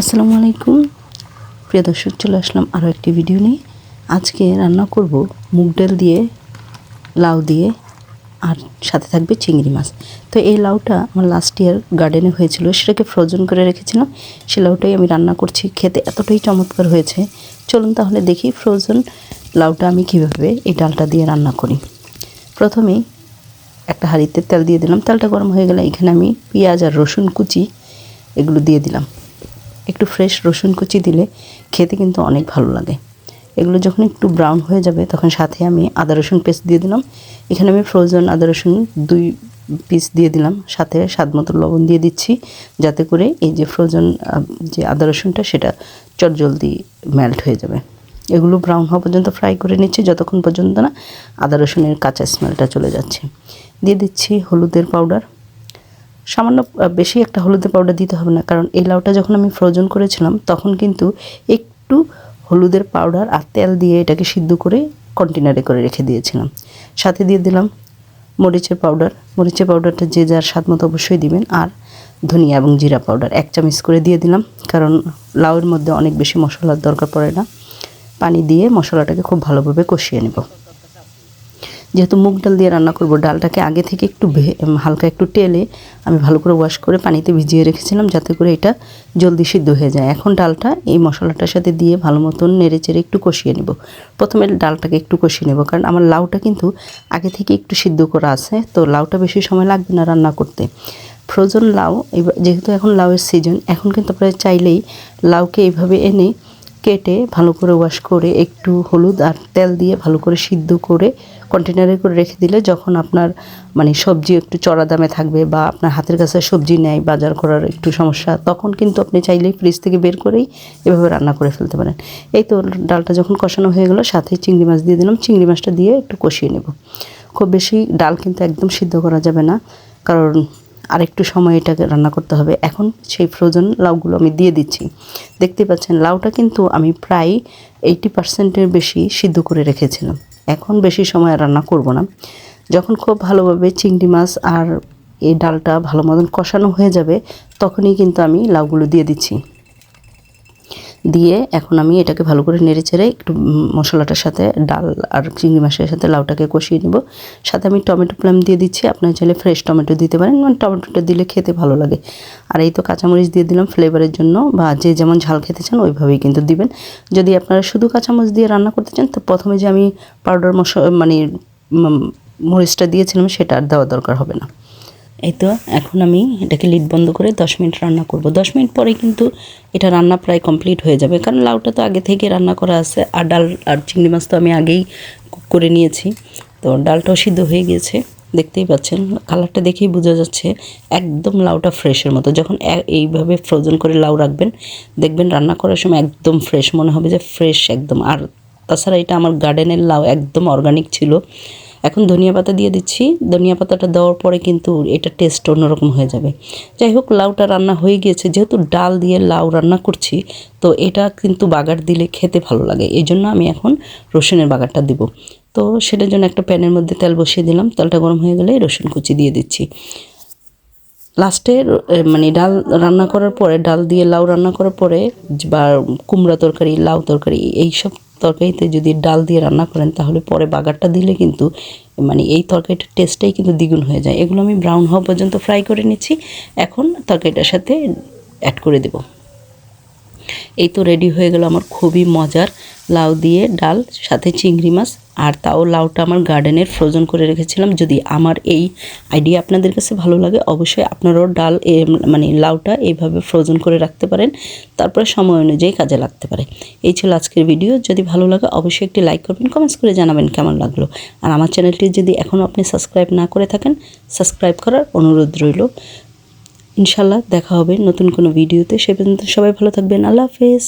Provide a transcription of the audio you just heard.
আসসালামু আলাইকুম। প্রিয় দর্শক, চলে আসলাম আরও একটি ভিডিও নিয়ে। আজকে রান্না করব মুগ ডাল দিয়ে, লাউ দিয়ে, আর সাথে থাকবে চিংড়ি মাছ। তো এই লাউটা আমার লাস্ট ইয়ার গার্ডেনে হয়েছিল, সেটাকে ফ্রোজেন করে রেখেছিলাম। সেই লাউটাই আমি রান্না করছি, খেতে এতটাই চমৎকার হয়েছে। চলুন তাহলে দেখি ফ্রোজেন লাউটা আমি কীভাবে এই ডালটা দিয়ে রান্না করি। প্রথমেই একটা হাঁড়িতে তেল দিয়ে দিলাম। তেলটা গরম হয়ে গেলে এখানে আমি পেঁয়াজ আর রসুন কুচি এগুলো দিয়ে দিলাম। একটু ফ্রেশ রসুন কুচি দিলে খেতে কিন্তু অনেক ভালো লাগে। এগুলো যখন একটু ব্রাউন হয়ে যাবে, তখন সাথে আমি আদা রসুন পেস্ট দিয়ে দিলাম। এখানে আমি ফ্রোজেন আদা রসুন দুই পিস দিয়ে দিলাম। সাথে স্বাদ মতো লবণ দিয়ে দিচ্ছি, যাতে করে এই যে ফ্রোজেন যে আদা রসুনটা, সেটা চটজলদি মেল্ট হয়ে যাবে। এগুলো ব্রাউন হওয়া পর্যন্ত ফ্রাই করে নিচ্ছি, যতক্ষণ পর্যন্ত না আদা রসুনের কাঁচা স্মেলটা চলে যাচ্ছে। দিয়ে দিচ্ছি হলুদের পাউডার সামান্য বেশি একটা হলুদের পাউডার দিতে হবে না। কারণ এই লাউটা যখন আমি ফ্রোজেন করেছিলাম, তখন কিন্তু একটু হলুদের পাউডার আর তেল দিয়ে এটাকে সিদ্ধ করে কন্টেনারে করে রেখে দিয়েছিলাম। সাথে দিয়ে দিলাম মরিচের পাউডার মরিচের পাউডারটা যে যার স্বাদ মতো অবশ্যই দিবেন। আর ধনিয়া এবং জিরা পাউডার এক চামচ করে দিয়ে দিলাম। কারণ লাউয়ের মধ্যে অনেক বেশি মশলার দরকার পড়ে না। পানি দিয়ে মশলাটাকে খুব ভালোভাবে কষিয়ে নেব। যেহেতু মুগ ডাল দিয়ে রান্না করব, ডালটাকে আগে থেকে একটু হালকা একটু টেলে আমি ভালো করে ওয়াশ করে পানিতে ভিজিয়ে রেখেছিলাম যাতে করে এটা জলদি সিদ্ধ হয়ে যায়। এখন ডালটা এই মশলাটার সাথে দিয়ে ভালো মতন নেড়ে চেড়ে একটু কষিয়ে নেব। প্রথমে ডালটাকে একটু কষিয়ে নেব, কারণ আমার লাউটা কিন্তু আগে থেকে একটু সিদ্ধ করা আছে, তো লাউটা বেশি সময় লাগবে না রান্না করতে। ফ্রোজেন লাউ, এবার যেহেতু এখন লাউয়ের সিজন এখন কিন্তু আপনারা চাইলেই লাউকে এইভাবে এনে কেটে ভালো করে ওয়াশ করে একটু হলুদ আর তেল দিয়ে ভালো করে সিদ্ধ করে কন্টেনারে করে রেখে দিলে যখন আপনার মানে সবজি একটু চড়া দামে থাকবে বা আপনার হাতের কাছে সবজি নেয় বাজার করার একটু সমস্যা, তখন কিন্তু আপনি চাইলেই ফ্রিজ থেকে বের করেই এভাবে রান্না করে ফেলতে পারেন। এই তো ডালটা যখন কষানো হয়ে গেলো, সাথে চিংড়ি মাছ দিয়ে দিলাম। চিংড়ি মাছটা দিয়ে একটু কষিয়ে নেব। খুব বেশি ডাল কিন্তু একদম সিদ্ধ করা যাবে না, কারণ আর একটু সময় এটাকে রান্না করতে হবে। এখন সেই ফ্রোজেন লাউগুলো আমি দিয়ে দিচ্ছি। দেখতে পাচ্ছেন, লাউটা কিন্তু আমি প্রায় এইটি পার্সেন্টের বেশি সিদ্ধ করে রেখেছিলাম। এখন বেশি সময় রান্না করব না। যখন খুব ভালোভাবে চিংড়ি মাছ আর এই ডালটা ভালো মতন কষানো হয়ে যাবে, তখনই কিন্তু আমি লাউগুলো দিয়ে দিচ্ছি। দিয়ে এখন আমি এটাকে ভালো করে নেড়ে চেড়ে একটু মশলাটার সাথে ডাল আর চিংড়ি মাছের সাথে লাউটাকে কষিয়ে নেব। সাথে আমি টমেটো প্লাম দিয়ে দিচ্ছি। আপনার চাইলে ফ্রেশ টমেটো দিতে পারেন মানে টমেটোটা দিলে খেতে ভালো লাগে। আর এই তো কাঁচামরিচ দিয়ে দিলাম ফ্লেভারের জন্য, বা যে যেমন ঝাল খেতে চান ওইভাবেই কিন্তু দিবেন। যদি আপনারা শুধু কাঁচামরিচ দিয়ে রান্না করতে চান, তো প্রথমে যে আমি পাউডার মশলা মানে মরিচটা দিয়েছিলাম, সেটা আর দেওয়া দরকার হবে না। এই তো এখন আমি এটাকে লিড বন্ধ করে দশ মিনিট রান্না করব। দশ মিনিট পরে কিন্তু এটা রান্না প্রায় কমপ্লিট হয়ে যাবে। কারণ লাউটা তো আগে থেকে রান্না করা আছে, আর ডাল আর চিংড়ি মাছ তো আমি আগেই কুক করে নিয়েছি। তো ডালটাও সিদ্ধ হয়ে গিয়েছে, দেখতেই পাচ্ছেন। কালারটা দেখেই বোঝা যাচ্ছে, একদম লাউটা ফ্রেশের মতো। যখন এইভাবে ফ্রোজেন করে লাউ রাখবেন, দেখবেন রান্না করার সময় একদম ফ্রেশ মনে হবে যে ফ্রেশ একদম। আর তাছাড়া এটা আমার গার্ডেনের লাউ একদম অর্গানিক ছিল। এখন ধনিয়া পাতা দিয়ে দিচ্ছি। ধনিয়া পাতাটা দেওয়ার পরে কিন্তু এটা টেস্ট অন্যরকম হয়ে যাবে। যাই হোক, লাউটা রান্না হয়ে গিয়েছে। যেহেতু ডাল দিয়ে লাউ রান্না করছি, তো এটা কিন্তু বাগার দিলে খেতে ভালো লাগে। এই জন্য আমি এখন রসুনের বাগারটা দিব। তো সেটার জন্য একটা প্যানের মধ্যে তেল বসিয়ে দিলাম। তেলটা গরম হয়ে গেলে রসুন কুচি দিয়ে দিচ্ছি। লাস্টে মানে ডাল রান্না করার পরে, ডাল দিয়ে লাউ রান্না করার পরে, বা কুমড়া তরকারি, লাউ তরকারি, এইসব তরকারিতে যদি ডাল দিয়ে রান্না করেন, তাহলে পরে বাগারটা দিলে কিন্তু মানে এই তরকারিটার টেস্টটাই কিন্তু দ্বিগুণ হয়ে যায়। এগুলো আমি ব্রাউন হওয়া পর্যন্ত ফ্রাই করে নিচ্ছি। এখন তরকারিটার সাথে অ্যাড করে দেবো। এই তো রেডি হয়ে গেল আমার খুবই মজার লাউ দিয়ে ডাল, সাথে চিংড়ি মাছ। আর তাও লাউটা আমার গার্ডেনের ফ্রোজেন করে রেখেছিলাম। যদি আমার এই আইডিয়া আপনাদের কাছে ভালো লাগে, অবশ্যই আপনারাও ডাল মানে লাউটা এইভাবে ফ্রোজেন করে রাখতে পারেন। তারপরে সময় অনুযায়ী কাজে লাগতে পারে। এই ছিল আজকের ভিডিও যদি ভালো লাগে, অবশ্যই একটি লাইক করবেন কমেন্টস করে জানাবেন কেমন লাগল। আর আমার চ্যানেলটি যদি এখনও আপনি সাবস্ক্রাইব না করে থাকেন সাবস্ক্রাইব করার অনুরোধ রইল। ইনশাল্লাহ দেখা হবে নতুন কোনো ভিডিওতে সে পর্যন্ত সবাই ভালো থাকবেন। আল্লাহ হাফেজ।